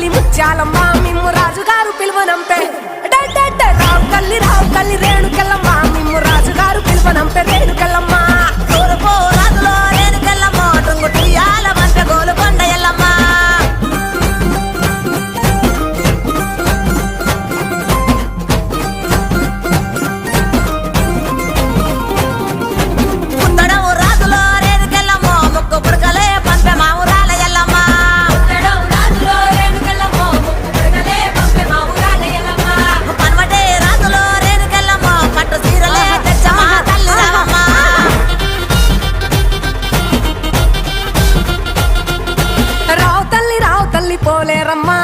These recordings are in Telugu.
తల్లి ముత్యాలమ్మ మిమ్ము రాజుగారు పిలువనంపే. రావు తల్లి రావు తల్లి రే. ole rama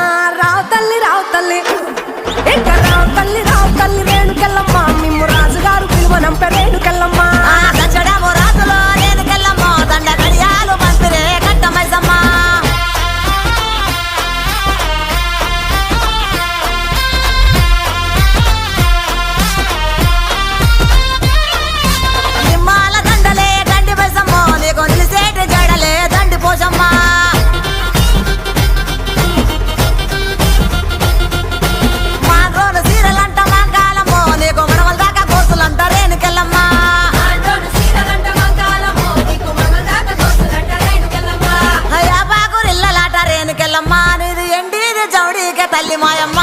Ali Maya.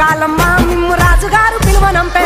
కాలమ్మా మిమ్ము రాజుగారు పిలువనంపే.